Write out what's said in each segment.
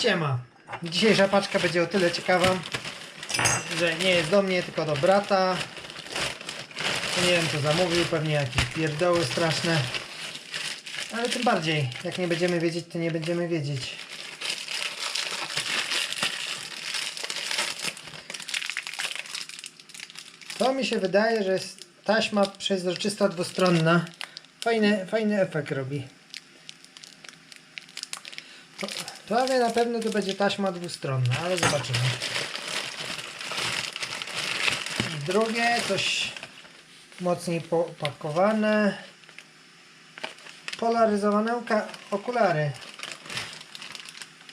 Siema. Dzisiejsza paczka będzie o tyle ciekawa, że nie jest do mnie, tylko do brata. Nie wiem co zamówił, pewnie jakieś pierdoły straszne. Ale tym bardziej, jak nie będziemy wiedzieć, to nie będziemy wiedzieć. To mi się wydaje, że jest taśma przezroczysta dwustronna. Fajny, fajny efekt robi. To- Prawie na pewno to będzie taśma dwustronna, ale zobaczymy. Drugie, coś mocniej popakowane. Polaryzowane okulary.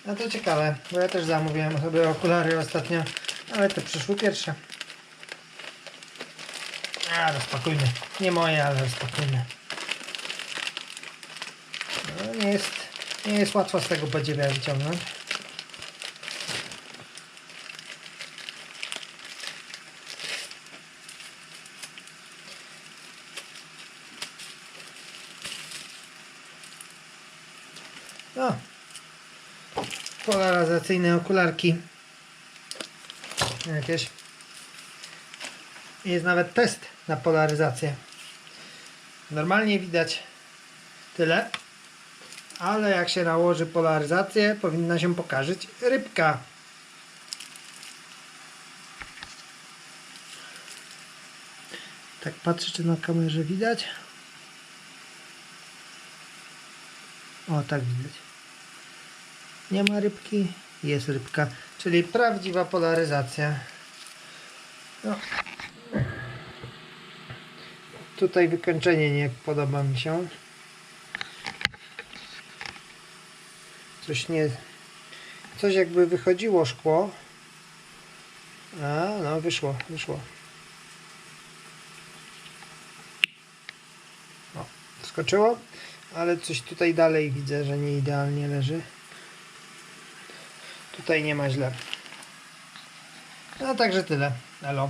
No to ciekawe, bo ja też zamówiłem sobie okulary ostatnio, ale te przyszły pierwsze. A, rozpakujmy. Nie moje, ale rozpakujmy. No, nie jest, nie jest łatwo z tego podziwia wyciągnąć. No. Polaryzacyjne okularki. Jakieś. Jest nawet test na polaryzację. Normalnie widać tyle, ale jak się nałoży polaryzację, powinna się pokazać rybka. Tak patrzę, czy na kamerze widać. O, tak widać. Nie ma rybki, jest rybka, czyli prawdziwa polaryzacja. No. Tutaj wykończenie nie podoba mi się. Coś nie. Coś jakby wychodziło szkło. A, no wyszło, wyszło. O, skoczyło, ale coś tutaj dalej widzę, że nie idealnie leży. Tutaj nie ma źle. No także tyle. Elo.